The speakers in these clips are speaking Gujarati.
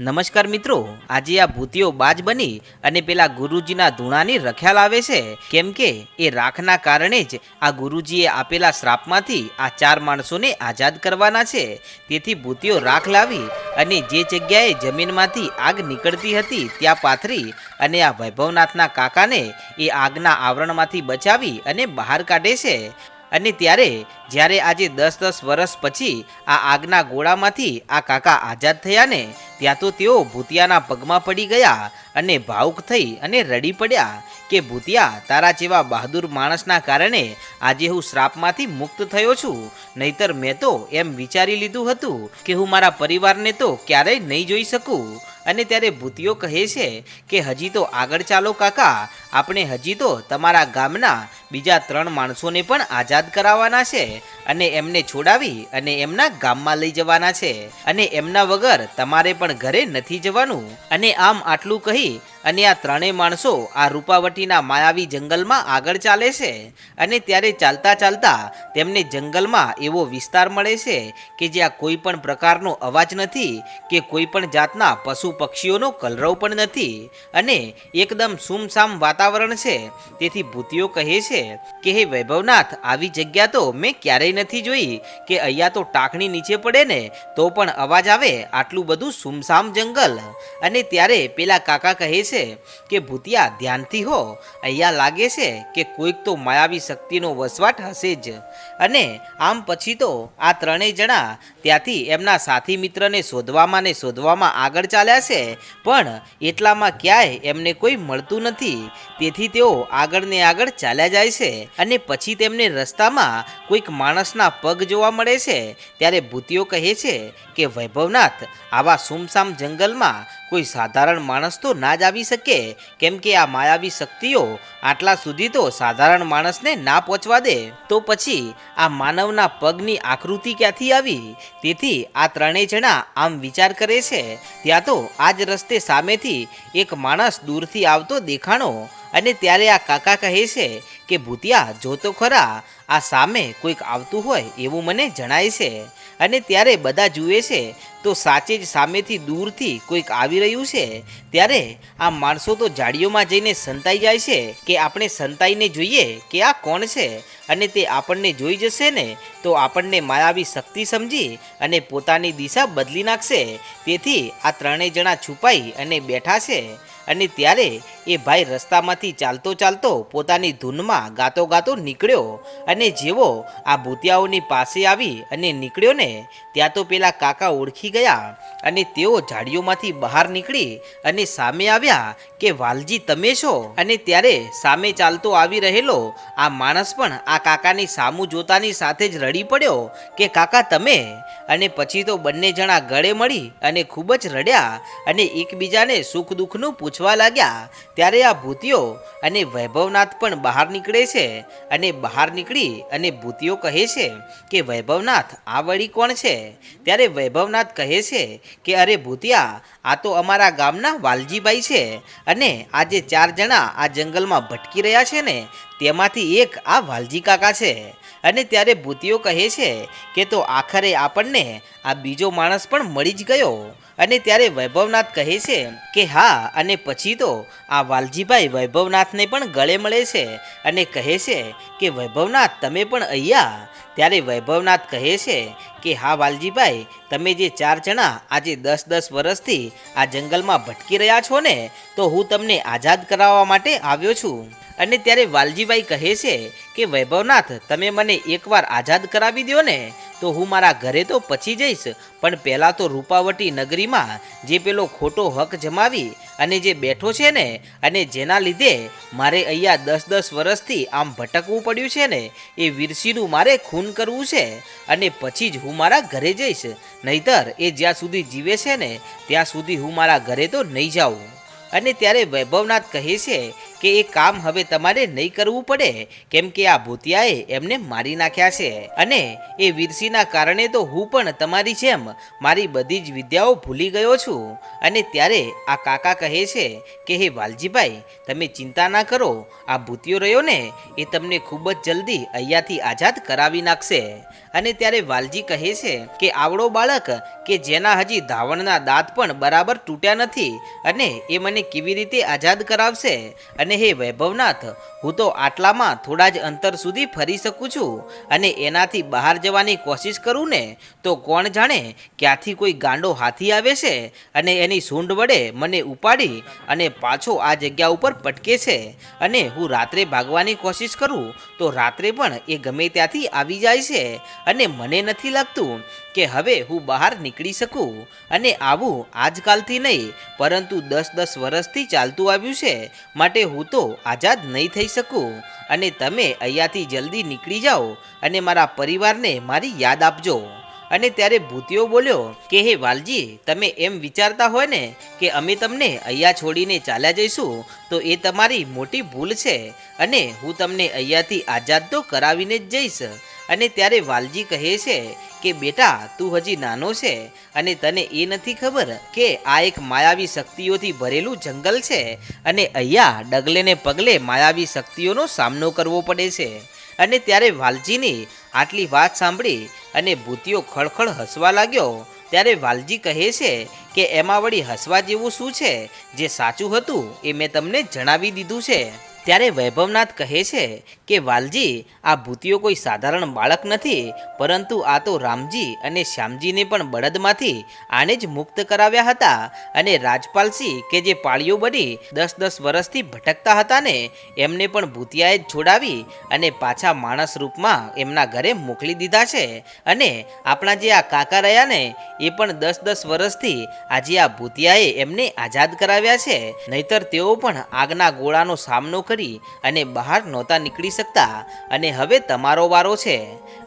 નમસ્કાર મિત્રો, આજે આ ભૂતિઓ બાજ બની અને પેલા ગુરુજીના ધૂણાની રખ્યાલ આવે છે. કેમ કે એ રાખના કારણે જ આ ગુરુજીએ આપેલા શ્રાપમાંથી આ ચાર માણસોને આઝાદ કરવાના છે. તેથી ભૂતિઓ રાખ લાવી અને જે જગ્યાએ જમીનમાંથી આગ નીકળતી હતી ત્યાં પાથરી અને આ વૈભવનાથના કાકાને એ આગના આવરણમાંથી બચાવી અને બહાર કાઢે છે. અને ત્યારે, જ્યારે આજે દસ દસ વર્ષ પછી આ આગના ગોળામાંથી આ કાકા આઝાદ થયા ને ત્યાં તો તેઓ ભૂતિયાના પગમાં પડી ગયા અને ભાવુક થઈ અને રડી પડ્યા કે, ભૂતિયા, તારા જેવા બહાદુર માણસના કારણે આજે હું શ્રાપમાંથી મુક્ત થયો છું. નહીતર મેં તો એમ વિચારી લીધું હતું કે, હું મારા પરિવારને તો ક્યારેય નહીં જોઈ શકું. અને ત્યારે ભૂતિયો કહે છે કે, હજી તો આગળ ચાલો કાકા. આપણે હજી તો તમારા ગામના બીજા ત્રણ માણસોને પણ આઝાદ કરાવવાના છે અને એમને છોડાવી અને એમના ગામમાં લઈ જવાના છે. અને એમના વગર તમારે પણ ઘરે નથી જવાનું. અને આમ આટલું કહી way અને આ ત્રણેય માણસો આ રૂપાવટીના માયાવી જંગલમાં આગળ ચાલે છે અને ત્યારે ચાલતા ચાલતા તેમને જંગલમાં એવો વિસ્તાર મળે છે કે જ્યાં કોઈ પણ પ્રકારનો અવાજ નથી કે કોઈ પણ જાતના પશુ પક્ષીઓનો કલરવ પણ નથી અને એકદમ સુમસામ વાતાવરણ છે. તેથી ભૂતિઓ કહે છે કે, હે વૈભવનાથ, આવી જગ્યા તો મેં ક્યારેય નથી જોઈ કે અહીંયા તો ટાંકણી નીચે પડે ને તો પણ અવાજ આવે આટલું બધું સુમસામ જંગલ. અને ત્યારે પેલા કાકા કહે છે કે ભૂતિયા ધ્યાનથી હો. અહીંયા લાગે છે કે કોઈક તો માયાવી શક્તિનો વસવાટ હશે જ. અને આમ પછી તો આ ત્રણેય જણા ત્યાંથી એમના સાથી મિત્રને શોધવામાં ને શોધવામાં આગળ ચાલ્યા છે, પણ એટલામાં ક્યાંય એમને કોઈ મળતું નથી. તેથી તેઓ આગળ ને આગળ ચાલ્યા જાય છે અને પછી તેમને રસ્તામાં કોઈક માણસના પગ જોવા મળે છે. ત્યારે ભૂતિઓ કહે છે કે, વૈભવનાથ, આવા સુમસામ જંગલમાં કોઈ સાધારણ માણસ તો ના જ આવી શકે. કેમ કે આ માયાવી શક્તિઓ આટલા સુધી તો સાધારણ માણસને ના પહોંચવા દે. તો પછી આ માનવના પગની આકૃતિ ક્યાંથી આવી? તેથી આ ત્રણેય જણા આમ વિચાર કરે છે. ત્યાં તો આ જ રસ્તે સામેથી એક માણસ દૂરથી આવતો દેખાણો અને ત્યારે આ કાકા કહે છે કે ભૂતિયા, જો તો ખરા, આ સામે કોઈક આવતું હોય એવું મને જણાય છે અને ત્યારે બધા જુએ છે, તો સાચે જ સામેથી દૂરથી કોઈક આવી રહ્યું છે. ત્યારે આ માણસો તો જાડીઓમાં જઈને સંતાઈ જાય છે કે આપણે સંતાઈને જોઈએ કે આ કોણ છે અને તે આપણને જોઈ જશે ને, તો આપણને માયાવી શક્તિ સમજી અને પોતાની દિશા બદલી નાખશે. તેથી આ ત્રણેય જણા છુપાઈ અને બેઠા છે અને ત્યારે એ ભાઈ રસ્તામાંથી ચાલતો ચાલતો પોતાની ધૂનમાં ગાતો ગાતો નીકળ્યો અને જેવો આ ભૂતિયાઓની પાસે આવી અને નીકળ્યો ને, ત્યાં તો પેલા કાકા ઓળખી ગયા અને તેઓ ઝાડીઓમાંથી બહાર નીકળી અને સામે આવ્યા કે, વાલજી, તમે છો? અને ત્યારે સામે ચાલતો આવી રહેલો આ માણસ પણ આ કાકાની સામું જોતાની સાથે જ રડી પડ્યો કે, કાકા, તમે? અને પછી તો બંને જણા ગળે મળી અને ખૂબ જ રડ્યા અને એકબીજાને સુખ દુઃખનું પૂછવા લાગ્યા. ત્યારે આ ભૂતિઓ અને વૈભવનાથ પણ બહાર નીકળે છે અને બહાર નીકળી અને ભૂતિઓ કહે છે કે વૈભવનાથ, આ વળી કોણ છે? ત્યારે વૈભવનાથ કહે છે કે, અરે ભૂતિયા, આ તો અમારા ગામના વાલજીભાઈ છે અને આ જે ચાર જણા આ જંગલમાં ભટકી રહ્યા છે ને, તેમાંથી એક આ વાલજી કાકા છે. અને ત્યારે ભૂતિઓ કહે છે કે, તો આખરે આપણને આ બીજો માણસ પણ મળી જ ગયો. અને ત્યારે વૈભવનાથ કહે છે કે હા, અને પછી તો આ વાલજીભાઈ વૈભવનાથને પણ ગળે મળે છે અને કહે છે કે, વૈભવનાથ, તમે પણ અહીંયા? ત્યારે વૈભવનાથ કહે છે કે, હા વાલજીભાઈ, તમે જે ચાર જણા આજે દસ દસ વર્ષથી આ જંગલમાં ભટકી રહ્યા છો ને, તો હું તમને આઝાદ કરાવવા માટે આવ્યો છું. અને ત્યારે વાલજીભાઈ કહે છે કે, વૈભવનાથ, તમે મને એકવાર આઝાદ કરાવી દો ને, તો હું મારા ઘરે તો પછી જઈશ. પણ પહેલાં તો રૂપાવટી નગરીમાં જે પેલો ખોટો હક જમાવી અને જે બેઠો છે ને, અને જેના લીધે મારે અહીંયા દસ દસ વર્ષથી આમ ભટકવું પડ્યું છે ને, એ વીરસીનું મારે ખૂન કરવું છે. અને પછી જ હું મારા ઘરે જઈશ. નહીતર એ જ્યાં સુધી જીવે છે ને, ત્યાં સુધી હું મારા ઘરે તો નહીં જાઉં. અને ત્યારે વૈભવનાથ કહે છે કે એ કામ હવે તમારે નહીં કરવું પડે, કેમ કે આ ભૂતિયાએ એમને મારી નાખ્યા છે. અને એ વીરસીના કારણે તો હું પણ તમારી જેમ મારી બધી જ વિદ્યાઓ ભૂલી ગયો છું. અને ત્યારે આ કાકા કહે છે કે, હે વાલજીભાઈ, તમે ચિંતા ના કરો. આ ભૂતિયો રહ્યો ને, એ તમને ખૂબ જ જલ્દી અહીંયાથી આઝાદ કરાવી નાખશે. અને ત્યારે વાલજી કહે છે કે, આવડો બાળક, કે જેના હજી ધાવણના દાંત પણ બરાબર તૂટ્યા નથી, અને એ મને કેવી રીતે આઝાદ કરાવશે? અને હે વૈભવનાથ, હું તો આટલામાં થોડા જ અંતર સુધી ફરી શકું છું અને એનાથી બહાર જવાની કોશિશ કરું ને, તો કોણ જાણે ક્યાંથી કોઈ ગાંડો હાથી આવે છે અને એની સૂંઢ વડે મને ઉપાડી અને પાછો આ જગ્યા ઉપર પટકે છે. અને હું રાત્રે ભાગવાની કોશિશ કરું, તો રાત્રે પણ એ ગમે ત્યાંથી આવી જાય છે અને મને નથી લાગતું કે હવે હું બહાર નીકળી શકું અને આવું આજકાલથી નહીં, પરંતુ દસ દસ વર્ષથી ચાલતું આવ્યું છે. માટે હું તો આઝાદ નહીં થઈ શકું. અને તમે અહીંયાથી જલ્દી નીકળી જાઓ અને મારા પરિવારને મારી યાદ આપજો. અને ત્યારે ભૂતિયો બોલ્યો કે, હે વાલજી, તમે એમ વિચારતા હોય ને કે અમે તમને અહીંયા છોડીને ચાલ્યા જઈશું, તો એ તમારી મોટી ભૂલ છે. અને હું તમને અહીંયાથી આઝાદ તો કરાવીને જ જઈશ. અને ત્યારે વાલજી કહે છે કે, બેટા, તું હજી નાનો છે અને તને એ નથી ખબર કે આ એક માયાવી શક્તિઓથી ભરેલું જંગલ છે અને અહીંયા ડગલે ને પગલે માયાવી શક્તિઓનો સામનો કરવો પડે છે. અને ત્યારે વાલજીની આટલી વાત સાંભળી અને ભૂતિયો ખળખળ હસવા લાગ્યો. ત્યારે વાલજી કહે છે કે, એમાં વળી હસવા જેવું શું છે? જે સાચું હતું એ મેં તમને જણાવી દીધું છે. ત્યારે વૈભવનાથ કહે છે કે, વાલજી, આ ભૂતિયો કોઈ સાધારણ બાળક નથી, પરંતુ આ તો રામજી અને શ્યામજીને પણ બળદમાંથી આને જ મુક્ત કરાવ્યા હતા અને રાજપાલસિંહ કે જે પાળીઓ બની દસ દસ વર્ષથી ભટકતા હતા ને એમને પણ ભૂતિયાએ જ છોડાવી અને પાછા માણસ રૂપમાં એમના ઘરે મોકલી દીધા છે. અને આપણા જે આ કાકા રહ્યા ને, એ પણ દસ દસ વર્ષથી આજે આ ભૂતિયાએ એમને આઝાદ કરાવ્યા છે. નહીતર તેઓ પણ આગના ગોળાનો સામનો કરી અને બહાર નહોતા નીકળી શકતા. અને હવે તમારો વારો છે.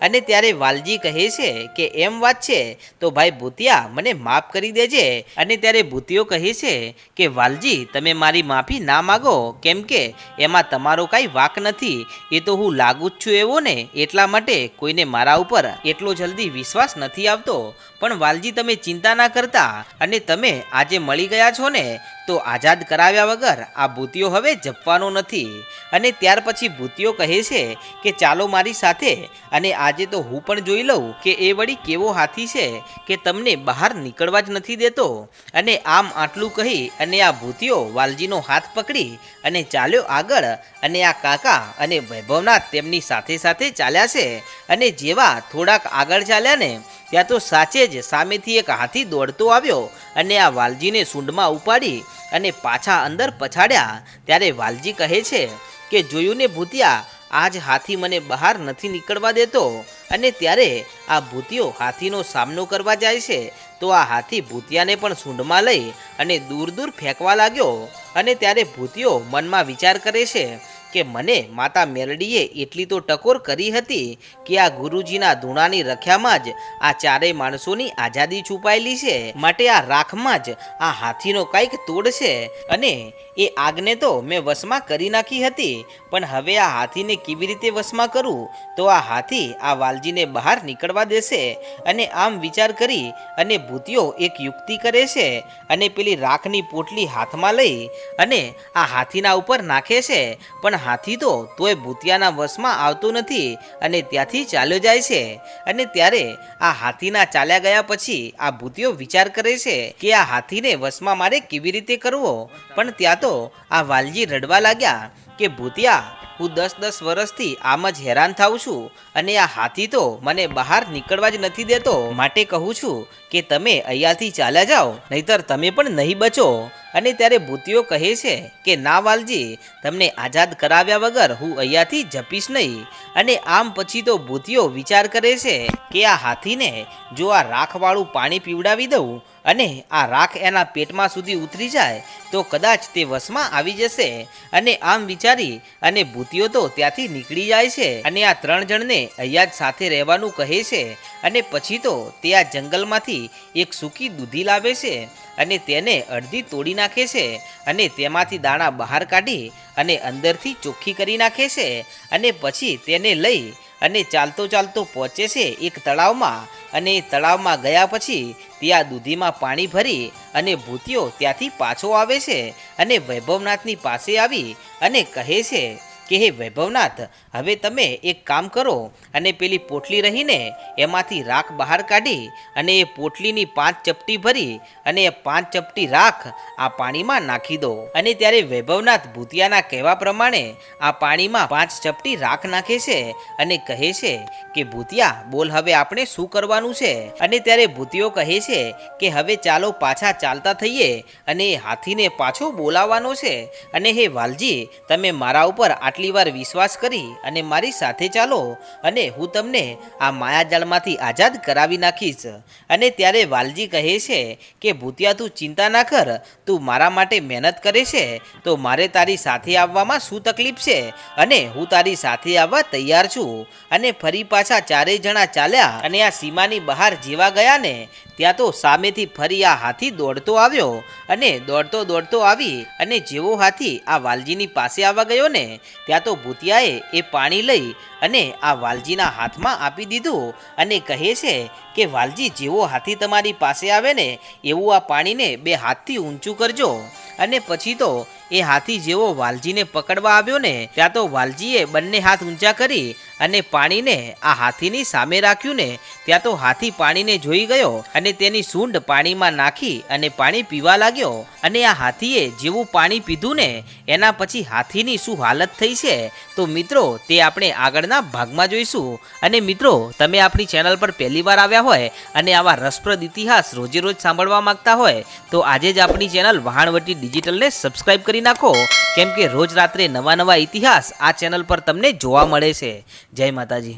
અને ત્યારે વાલજી કહે છે કે, એમ વાત છે, તો ભાઈ ભૂતિયા મને માફ કરી દેજે. અને ત્યારે ભૂતિયો કહે છે કે, વાલજી, તમે મારી માફી ના માગો. કેમ કે એમાં તમારો કાંઈ વાક નથી. એ તો હું લાગુ જ છું એવો ને. એટલા માટે કોઈને મારા ઉપર એટલો જલ્દી વિશ્વાસ નથી આવતો. પણ વાલજી તમે ચિંતા ના કરતા અને તમે આજે મળી ગયા છો ને, તો આઝાદ કરાવ્યા વગર આ ભૂતિયો હવે જપવાનો નથી. અને ત્યાર પછી ભૂતિયો કહે છે કે ચાલો મારી સાથે, અને આજે તો હું પણ જોઈ લઉં કે એ વળી કેવો હાથી છે કે તમને બહાર નીકળવા જ નથી દેતો. અને આમ આટલું કહી અને આ ભૂતિયો વાલજીનો હાથ પકડી અને ચાલ્યો આગળ, અને આ કાકા અને વૈભવનાથ તેમની સાથે સાથે ચાલ્યા છે. અને જેવા થોડાક આગળ ચાલ્યા ને ત્યાં તો સાચે જ સામેથી એક હાથી દોડતો આવ્યો અને આ વાલજીને સૂંઢમાં ઉપાડી અને પાછા અંદર પછાડ્યા. ત્યારે વાલજી કહે છે કે જોયું ને ભૂતિયા, આજ હાથી મને બહાર નથી નીકળવા દેતો. અને ત્યારે આ ભૂતિયો હાથીનો સામનો કરવા જાય છે. તો આ હાથી ભૂતિયાને પણ સૂંઢમાં લઈ અને દૂર દૂર ફેંકવા લાગ્યો. અને ત્યારે ભૂતિયો મનમાં વિચાર કરે છે કે મને માતા મેલડીએ એટલી તો ટકોર કરી હતી કે આ ગુરુજીના ધૂણાની રખ્યામાં જ આ ચારેય માણસોની આઝાદી છુપાયેલી છે. માટે આ રાખમાં જ આ હાથીનો કાંઈક તોડ છે અને એ આગને તો મેં વશમાં કરી નાખી હતી. પણ હવે આ હાથીને કેવી રીતે વશમાં કરું? તો આ હાથી આ વાલજીને બહાર નીકળવા દેશે અને આમ વિચાર કરી અને ભૂતિયો એક યુક્તિ કરે છે અને પેલી રાખની પોટલી હાથમાં લઈ અને આ હાથીના ઉપર નાખે છે. પણ હાથી તો તોય ભૂતિયાના વશમાં આવતો નથી અને ત્યાંથી ચાલ્યો જાય છે. અને ત્યારે આ હાથીના ચાલ્યા ગયા પછી આ ભૂતિયો વિચાર કરે છે કે આ હાથીને વશમાં મારે કેવી રીતે કરવો? પણ ત્યાં તો આ વાલજી રડવા લાગ્યા કે, ભૂતિયા, હું દસ દસ વર્ષથી આમ જ હેરાન થાઉં છું અને આ હાથી તો મને બહાર નીકળવા જ નથી દેતો. માટે કહું છું કે, તમે અહીંયાથી ચાલ્યા જાઓ, નહીતર તમે પણ નહીં બચો. અને ત્યારે ભૂતિયો કહે છે કે, ના વાલજી, તમને આઝાદ કરાવ્યા વગર હું અહીંયાથી જપીશ નહીં. અને આમ પછી તો ભૂતિયો વિચાર કરે છે કે, આ હાથીને જો આ રાખવાળું પાણી પીવડાવી દઉં અને આ રાખ એના પેટમાં સુધી ઉતરી જાય તો કદાચ તે વશમાં આવી જશે. અને આમ વિચારી અને ભૂતિઓ તો ત્યાંથી નીકળી જાય છે. અને આ ત્રણ જણને અહીંયા જ સાથે રહેવાનું કહે છે. અને પછી તો તે આ જંગલમાંથી એક સૂકી દૂધી લાવે છે અને તેને અડધી તોડી નાખે છે. અને તેમાંથી દાણા બહાર કાઢી અને અંદરથી ચોખ્ખી કરી નાખે છે. અને પછી તેને લઈ અને ચાલતો ચાલતો પહોંચે છે એક તળાવમાં. અને તળાવમાં ગયા પછી ત્યાં દૂધીમાં પાણી ભરી અને ભૂતિયો ત્યાંથી પાછો આવે છે અને વૈભવનાથની પાસે આવી અને કહે છે કે હે વૈભવનાથ, હવે તમે એક કામ કરો અને પેલી પોટલી રહીને એમાંથી રાખ બહાર કાઢી અને એ પોટલીની પાંચ ચપટી ભરી અને એ પાંચ ચપટી રાખ આ પાણીમાં નાખી દો. અને ત્યારે વૈભવનાથ ભૂતિયાના કહેવા પ્રમાણે આ પાણીમાં પાંચ ચપટી રાખ નાખે છે અને કહે છે કે, ભૂતિયા, બોલ હવે આપણે શું કરવાનું છે? અને ત્યારે ભૂતિયો કહે છે કે, હવે ચાલો પાછા ચાલતા થઈએ અને એ હાથીને પાછો બોલાવવાનો છે. અને હે વાલજી, તમે મારા ઉપર આટલી વાર વિશ્વાસ કરી અને મારી સાથે ચાલો અને હું તમને આ માયાજાળમાંથી આઝાદ કરાવી નાખીશ. અને ત્યારે વાલજી કહે છે કે, ભૂતિયા, તું ચિંતા ના કર. તું મારા માટે મહેનત કરે છે. તો મારે તારી સાથે આવવામાં શું તકલીફ છે? અને હું તારી સાથે આવવા તૈયાર છું. અને ફરી પાછા ચારેય જણા ચાલ્યા અને આ સીમાની બહાર જેવા ગયા ને ત્યાં તો સામેથી ફરી આ હાથી દોડતો આવ્યો અને દોડતો દોડતો આવી અને જેવો હાથી આ વાલજીની પાસે આવવા ગયો ને, ત્યાં તો ભૂતિયાએ એ પાણી લઈ અને આ વાલજીના હાથમાં આપી દીધું અને કહે છે કે, વાલજી, જેવો હાથી તમારી પાસે આવે ને, એવું આ પાણીને બે હાથથી ઊંચું કરજો. અને પછી તો એ હાથી જેવો વાલજીને પકડવા આવ્યો ને, ત્યાં તો વાલજીએ બંને હાથ ઊંચા કરી અને પાણીને આ હાથીની સામે રાખ્યું ને, ત્યાં તો હાથી પાણીને જોઈ ગયો અને તેની સૂંઢ પાણીમાં નાખી અને પાણી પીવા લાગ્યો. અને આ હાથીએ જેવું પાણી પીધું ને, એના પછી હાથીની શું હાલત થઈ છે, તો મિત્રો તે આપણે આગળના ભાગમાં જોઈશું. અને મિત્રો, તમે આપણી ચેનલ પર પહેલી વાર આવ્યા હોય અને આવા રસપ્રદ ઇતિહાસ રોજે રોજ સાંભળવા માંગતા હોય, તો આજે જ આપણી ચેનલ વહાણવટી ડિજિટલને સબસ્ક્રાઇબ કરી નાખો. કેમ કે રોજ રાત્રે નવા નવા ઇતિહાસ આ ચેનલ પર તમને જોવા મળે છે. જય માતાજી.